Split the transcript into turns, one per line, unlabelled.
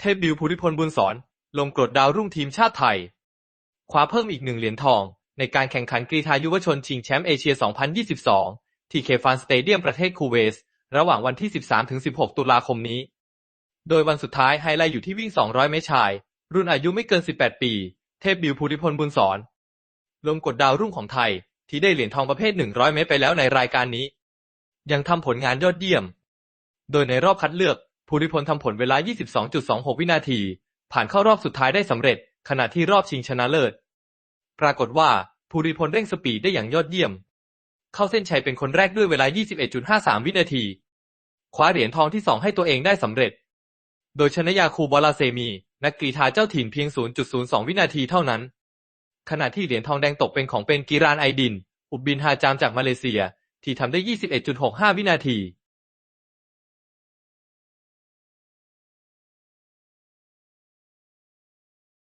เทพบิวภูริพลบุญสอน ลงกรดดาวรุ่งทีมชาติไทย คว้าเพิ่มอีกหนึ่งเหรียญทอง ในการแข่งขันกรีฑายุวชนชิงแชมป์เอเชีย 2022 ที่เคฟานสเตเดียมประเทศคูเวตระหว่างวันที่ 13-16 ตุลาคมนี้ โดยวันสุดท้ายไฮไลท์อยู่ที่วิ่ง 200 เมตรชาย รุ่นอายุไม่เกิน 18 ปี เทพบิวภูริพลบุญสอน ลงกดดาวรุ่งของไทย ที่ได้เหรียญทองประเภท 100 เมตรไปแล้วในรายการนี้ ยังทำผลงานยอดเยี่ยม โดยในรอบคัดเลือก ภูริพลทำผลเวลา 22.26 วินาที ผ่านเข้ารอบสุดท้ายได้สำเร็จ ขณะที่รอบชิงชนะเลิศ ปรากฏว่าภูริพลเร่งสปีดได้อย่างยอดเยี่ยม เข้าเส้นชัยเป็นคนแรกด้วยเวลา 21.53 วินาที คว้าเหรียญทองที่2ให้ตัวเองได้สำเร็จ โดยชนะยาคูบอลาเซมี นักกรีฑาเจ้าถิ่นเพียง 0.02 วินาทีเท่านั้น ขณะที่เหรียญทองแดงตกเป็นของเป็นกีรานไอดิน อุบบินฮาจามจากมาเลเซีย ที่ทำได้ 21.65 วินาที